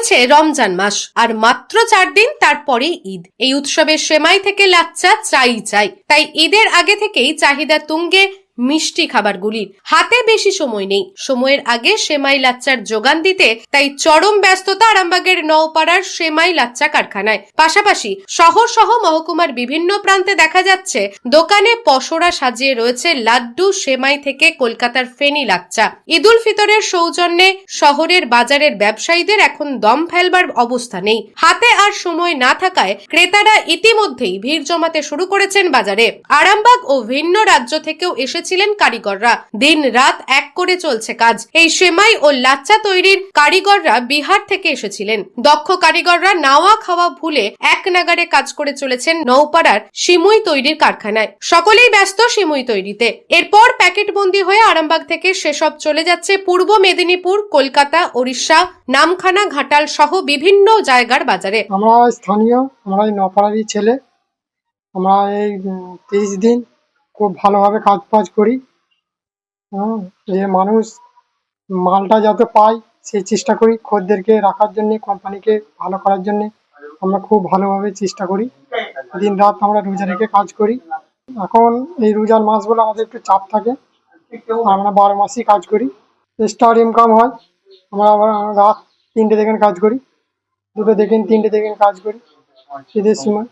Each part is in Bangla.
চলছে রমজান মাস, আর মাত্র চার দিন তারপরে ঈদ। এই উৎসবের সেমাই থেকে লাচ্চা চাই চাই তাই ঈদের আগে থেকেই চাহিদা তুঙ্গে মিষ্টি খাবারগুলির। হাতে বেশি সময় নেই। সময়ের আগে সেমাই লাচ্চার যোগান দিতে তাই চরম ব্যস্ততা আরামবাগের নওপাড়ার সেমাই লাচ্চা কারখানায়। পাশাপাশি শহর সহ মহকুমার বিভিন্ন প্রান্তে দেখা যাচ্ছে, দোকানে পসরা সাজিয়ে রয়েছে লাড্ডু সেমাই থেকে কলকাতার ফেনি লাচ্চা। ঈদুল ফিতরের সৌজন্যে শহরের বাজারের ব্যবসায়ীদের এখন দম ফেলবার অবস্থা নেই। হাতে আর সময় না থাকায় ক্রেতারা ইতিমধ্যেই ভিড় জমাতে শুরু করেছেন বাজারে। আরামবাগ ও ভিন্ন রাজ্য থেকেও এসেছিলেন কারিগররা। দিন রাত এক করে চলছে কাজ। এই সেমাই ও লাচ্চা তৈরির কারিগররা বিহার থেকে এসেছিলেন। দক্ষ কারিগররা নাওয়া খাওয়া ভুলে এক নাগারে কাজ করে চলেছেন নৌপাড়ার সিমুই তৈরির কারখানায়। সকলেই ব্যস্ত সিমুই তৈরিতে। এরপর প্যাকেটবন্দি হয়ে আরামবাগ থেকে সেসব চলে যাচ্ছে পূর্ব মেদিনীপুর, কলকাতা, ওড়িশা, নামখানা, ঘাটাল সহ বিভিন্ন জায়গার বাজারে। আমরা স্থানীয়, আমরা এই নপাড়ারই ছেলে। আমরা এই তিরিশ দিন খুব ভালোভাবে কাজ ফাজ করি। হ্যাঁ, যে মানুষ মালটা যাতে পায় সেই চেষ্টা করি খদ্দেরকে রাখার জন্যে কোম্পানিকে ভালো করার জন্যে। আমরা খুব ভালোভাবে চেষ্টা করি। দিন রাত আমরা রোজা রেখে কাজ করি। এখন এই রোজার মাসগুলো আমাদের একটু চাপ থাকে। আমরা বারো মাসই কাজ করি। স্টার ইনকাম হয়। আমরা আবার রাত তিনটে থেকে কাজ করি। দুটো দেখেন তিনটে দেখেন কাজ করি। ঈদের সময়।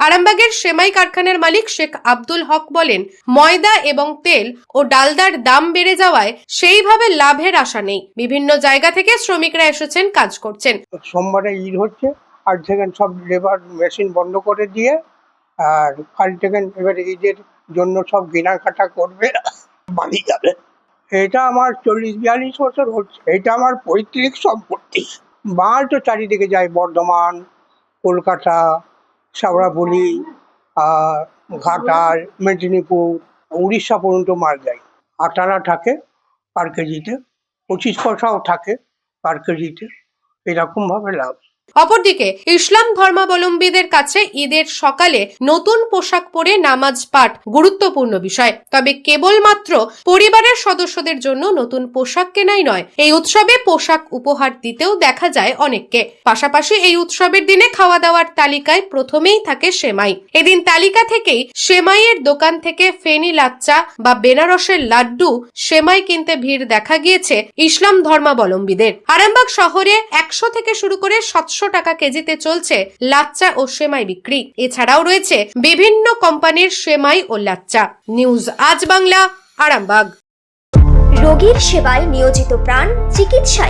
আরামবাগের সেমাই কারখানার মালিক শেখ আব্দুল হক বলেন, ময়দা এবং তেল ও ডালদার দাম বেড়ে যাওয়ায় সেইভাবে লাভের আশা নেই। বিভিন্ন জায়গা থেকে শ্রমিকরা এসেছেন, কাজ করছেন। সোমবারে ঈদ হচ্ছে, আর থেকে সব লেবার মেশিন বন্ধ করে দিয়ে, আর কাল থেকে এবারে ঈদের জন্য সব কেনাকাটা করবে। বাড়ি যাবে। এটা আমার চল্লিশ, বিয়াল্লিশ বছর হচ্ছে। এটা আমার পৈতৃক সম্পত্তি। মাল তো চারিদিকে যায়, বর্ধমান, কলকাতা সাবরাবলি আর ঘাটাল, মেদিনীপুর, উড়িষ্যা পর্যন্ত মাল যায়। আটানা থাকে পার কেজিতে, পঁচিশ পয়সাও থাকে পার কেজিতে। এরকমভাবে লাভ। অপরদিকে, ইসলাম ধর্মাবলম্বীদের কাছে ঈদের সকালে নতুন পোশাক পরে নামাজ পাঠ গুরুত্বপূর্ণ বিষয়। তবে কেবলমাত্র পরিবারের সদস্যদের জন্য নতুন পোশাক কেনাই নয়, এই উৎসবে পোশাক উপহার দিতেও দেখা যায় অনেককে। পাশাপাশি এই উৎসবের দিনে খাওয়া দাওয়ার তালিকায় প্রথমেই থাকে সেমাই। এদিন তালিকা থেকেই সেমাইয়ের দোকান থেকে ফেনি লাচ্চা বা বেনারসের লাড্ডু সেমাই কিনতে ভিড় দেখা গিয়েছে ইসলাম ধর্মাবলম্বীদের। আরামবাগ শহরে একশো থেকে শুরু করে সাতশো টাকা কেজিতে চলছে লাচ্চা ও সেমাই বিক্রি। এছাড়াও রয়েছে বিভিন্ন কোম্পানির সেমাই ও লাচ্চা। নিউজ আজ বাংলা, আরামবাগ। রোগীর সেবায় নিয়োজিত প্রাণ চিকিৎসায়